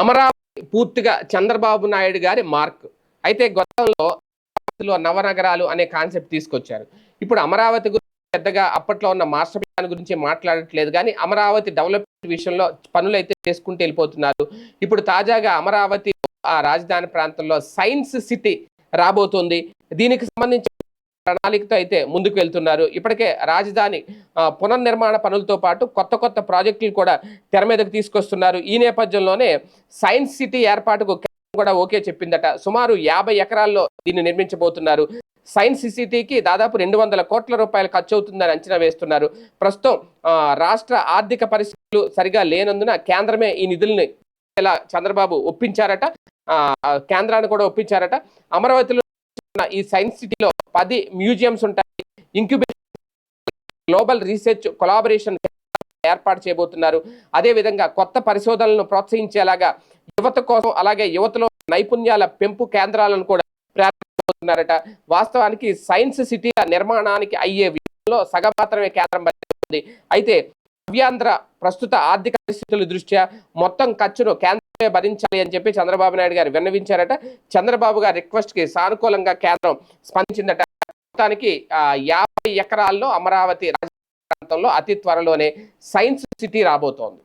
అమరావతి పూర్తిగా చంద్రబాబు నాయుడు గారి మార్క్. అయితే గతంలో అమరావతిలో నవనగరాలు అనే కాన్సెప్ట్ తీసుకొచ్చారు. ఇప్పుడు అమరావతి గురించి పెద్దగా అప్పట్లో ఉన్న మాస్టర్ ప్లాన్ గురించి మాట్లాడట్లేదు కానీ అమరావతి డెవలప్మెంట్ విషయంలో పనులు అయితే చేసుకుంటూ వెళ్ళిపోతున్నారు. ఇప్పుడు తాజాగా అమరావతి ఆ రాజధాని ప్రాంతంలో సైన్స్ సిటీ రాబోతుంది. దీనికి సంబంధించి ప్రణాళికతో అయితే ముందుకు వెళ్తున్నారు. ఇప్పటికే రాజధాని పునర్నిర్మాణ పనులతో పాటు కొత్త కొత్త ప్రాజెక్టులు కూడా తెర మీదకు తీసుకొస్తున్నారు. ఈ నేపథ్యంలోనే సైన్స్ సిటీ ఏర్పాటుకు కూడా ఓకే చెప్పిందట. సుమారు యాభై ఎకరాల్లో దీన్ని నిర్మించబోతున్నారు. సైన్స్ సిసిటీకి దాదాపు రెండు వందల కోట్ల రూపాయలు ఖర్చు అవుతుందని అంచనా వేస్తున్నారు. ప్రస్తుతం రాష్ట్ర ఆర్థిక పరిస్థితులు సరిగా లేనందున కేంద్రమే ఈ నిధుల్ని ఇలా చంద్రబాబు ఒప్పించారట. కేంద్రాన్ని కూడా ఒప్పించారట. అమరావతిలో ఈ సైన్స్ సిటీలో పది మ్యూజియంస్ ఉంటాయి. ఇంక్యుబేషన్ గ్లోబల్ రీసెర్చ్ కొలాబరేషన్ ఏర్పాటు చేయబోతున్నారు. అదే విధంగా కొత్త పరిశోధనలను ప్రోత్సహించేలాగా యువత కోసం అలాగే యువతలో నైపుణ్యాల పెంపు కేంద్రాలను కూడా ప్రారంభిస్తున్నారట వాస్తవానికి సైన్స్ సిటీల నిర్మాణానికి అయ్యే విషయంలో సగం మాత్రమే కేంద్రం భరిస్తుంది అయితే నవ్యాంధ్ర ప్రస్తుత ఆర్థిక పరిస్థితుల దృష్ట్యా మొత్తం ఖర్చును కేంద్ర భరించాలి అని చెప్పి చంద్రబాబు నాయుడు గారు విన్నవించారట. చంద్రబాబు గారి రిక్వెస్ట్కి సానుకూలంగా కేంద్రం స్పందించిందట. మొత్తానికి యాభై ఎకరాల్లో అమరావతి రాజధాని ప్రాంతంలో అతి త్వరలోనే సైన్స్ సిటీ రాబోతోంది.